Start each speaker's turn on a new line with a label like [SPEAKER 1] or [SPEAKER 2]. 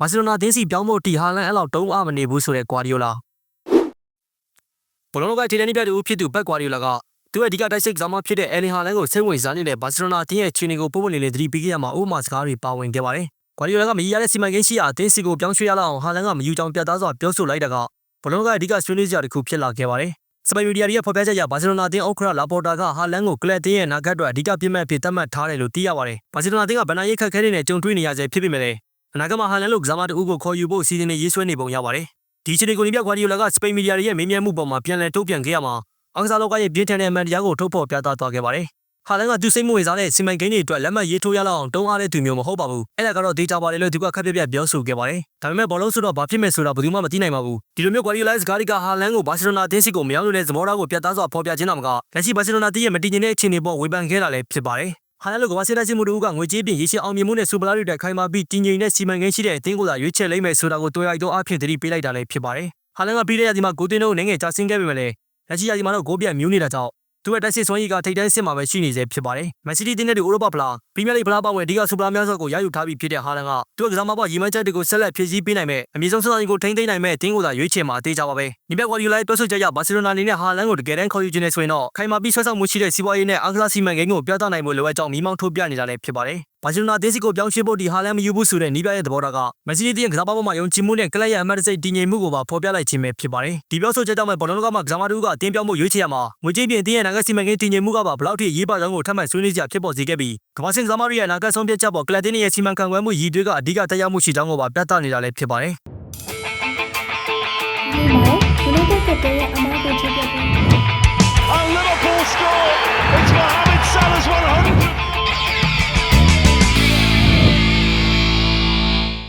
[SPEAKER 1] ဘာစီလိုနာတင်းစီပြောင်းဖို့တီဟာလန်အဲ့လောက်တုံးအမနေဘူးဆိုတဲ့ကွာဒီယိုလာဘလောနိုကတီတန်နီပြတူဖြစ်သူဘက်ကွာဒီယိုလာကသူ့ရဲ့အဓိကတိုက်စစ်ကစားမဖြစ်တဲ့အဲလင်ဟာလန်ကိုစိတ်ဝင်စားနေတဲ့ဘာစီလိုနာတင်းရဲ့ခြေနေကိုပုံပုံလေးလေးသတိပေးခဲ့ရမှာဥပမာစကားတွေပါဝင်ခဲ့ပါတယ်ကွာဒီယိုလာကမကြီးရတဲ့စီမံကိန်းရှိရာအတင်းစီကိုပြောင်းရွှေ့ရလောက်အောင်ဟာလန်ကမယူကြောင်ပြတ်သားစွာပြောဆိုလိုက်တာကဘလောနိုကအဓိကဆွေးနွေးစရာတစ်ခုဖြစ်လာခဲ့ပါတယ်စပိန်မီဒီယာတွေရဲ့ဖော်ပြချက်အရဘာစီလိုနာတင်းအောက်ခရလာပေါ်တာကဟာလန်ကိုကလပ်တင်းရဲ့နာဂတ်အတွက်အဓိကပြစ်မှတ်ဖြစ်သတ်မှတ်ထားတယ်လို့သိရပါတယ်။ဘာစီလိုနာတင်းကဗန်နာရိတ်ခတ်ခဲတဲ့နဲ့ကြုံတွေ့နေရဆဲဖြစ်ပေမဲ့လည်း အနာဂတ်မှာဟာလန်လို့ကစားမတူကိုခေါ်ယူဖို့စီစဉ်နေရေးဆွဲနေပုံရပါတယ်။ဒီချိန်ကိုနီပြကွာဒီယိုလာကစပိန်မီဒီယာတွေရဲ့မေးမြန်းမှုပေါ်မှာပြန်လည်တုံ့ပြန်ခဲ့ရမှာအကစားလောကရဲ့ပြင်းထန်တဲ့အမှန်တရားကိုထုတ်ဖော်ပြသသွားခဲ့ပါတယ်။ဟာလန်ကသူစိတ်မဝင်စားတဲ့စီမံကိန်းတွေအတွက်လက်မှတ်ရေးထိုးရလောက်အောင်တုံးအားတဲ့သူမျိုးမဟုတ်ပါဘူး။အဲ့ဒါကတော့ဒေတာပါတယ်လို့သူကခက်ပြက်ပြက်ပြောဆိုခဲ့ပါတယ်။ဒါပေမဲ့ဘောလုံးဆိုတော့ဘာဖြစ်မယ်ဆိုတာဘယ်သူမှမသိနိုင်ပါဘူး။ဒီလိုမျိုးကွာဒီယိုလာစကားတွေကဟာလန်ကိုဘာစီလိုနာအသင်းစီကိုမရောက်လို့တဲ့သဘောထားကိုပြတ်သားစွာဖော်ပြခြင်းတော့မကလက်ရှိဘာစီလိုနာတီးရဲ့မတည်ငြိမ်တဲ့အခြေအနေပေါ်ဝေဖန်ခဲ့တာလည်းဖြစ်ပါတယ်။ ဟာလန်လိုကဘာစီလာစီမှုတို့ကငွေကြေးပြင်ရရှိအောင်မြင်မှုနဲ့စူပလာတွေတက်ခိုင်မာပြီးတည်ငြိမ်တဲ့စီမံကိန်းရှိတဲ့အသင်းကိုသာရွေးချယ်လိမ့်မယ်ဆိုတာကိုတွေ့ရတော့အဖြစ်သတိပေးလိုက်တာလည်းဖြစ်ပါတယ်။ဟာလန်ကပြီးတဲ့ရာသီမှာဂိုတင်တို့နိုင်ငံကြာဆင်းခဲ့ပေမဲ့လည်းလက်ရှိရာသီမှာတော့ဂိုးပြတ်မြူးနေတာကြောင့် သူ့ရဲ့တက်စစ်စွမ်းရည်ကထိပ်တန်းစစ်မှာပဲရှိနေစေဖြစ်ပါတယ်။မန်စီးတီးတင်းတဲ့ဥရောပဖလားပရီးမီးယားလိဖလားပါဝင်အဓိကစူပလာများစွာကိုရယူထားပြီးဖြစ်တဲ့ဟာလန်ကသူ့ရဲ့ကစားမပေါ်ရီမန်းချက်တွေကိုဆက်လက်ဖြည့်ဆည်းပေးနိုင်မဲ့အမြင့်ဆုံးစွမ်းရည်ကိုထိန်းသိမ်းနိုင်မဲ့တင်းကိုသာရွေးချယ်မှာအသေးကြပါပဲ။ဒီဘက်ကွာဒီလိုက်ပြောဆိုချက်ရဘာစီလိုနာအနေနဲ့ဟာလန်ကိုတကယ်တမ်းခေါ်ယူခြင်းနဲ့ဆိုရင်တော့ခိုင်မာပြီးဆွဲဆောင်မှုရှိတဲ့စီးပွားရေးနဲ့အင်္ဂလာစီမံကိန်းကိုပြသနိုင်ဖို့လိုအပ်ကြောင်းမိမောင်းထုတ်ပြနေတာလည်းဖြစ်ပါတယ်။ဘာစီလိုနာဒေးစီကိုပြောင်းရွှေ့ဖို့ဒီဟာလန်မယူဘူးဆိုတဲ့နီးပြရဲ့သဘောထားကမက်ဆီတီရဲ့ကစားပေါ်မှာယုံကြည်မှုနဲ့ကလပ်ရဲ့အမတ်တစိတ်တည်ငြိမ်မှုကိုပါဖော်ပြလိုက်ခြင်းပဲဖြစ်ပါတယ်။ဒီပြောဆိုချက်ကြောင့်ပဲဘောလုံးကမှကစားမတူကအတင်းပြောင်းမှုရွေးချယ်ရမှာငွေကြေးပြင်တင်းရဲ့နိုင်ငံစီမံကိန်းတည်ငြိမ်မှုကပါဘလောက်ထိရေးပါကြောင်းကိုထပ်မံဆွေးနွေးကြဖြစ်ပေါ်စေခဲ့ပြီးကမ္ဘာစင်ကစားမတွေရဲ့နိုင်ငံဆုံးဖြတ်ချက်ပေါ်ကလပ်တင်းရဲ့စီမံခန့်ခွဲမှုရည်တွေးကအဓိကတက်ရောက်မှုရှိကြောင်းကိုပါပြသနေတာလည်းဖြစ်ပါတယ်။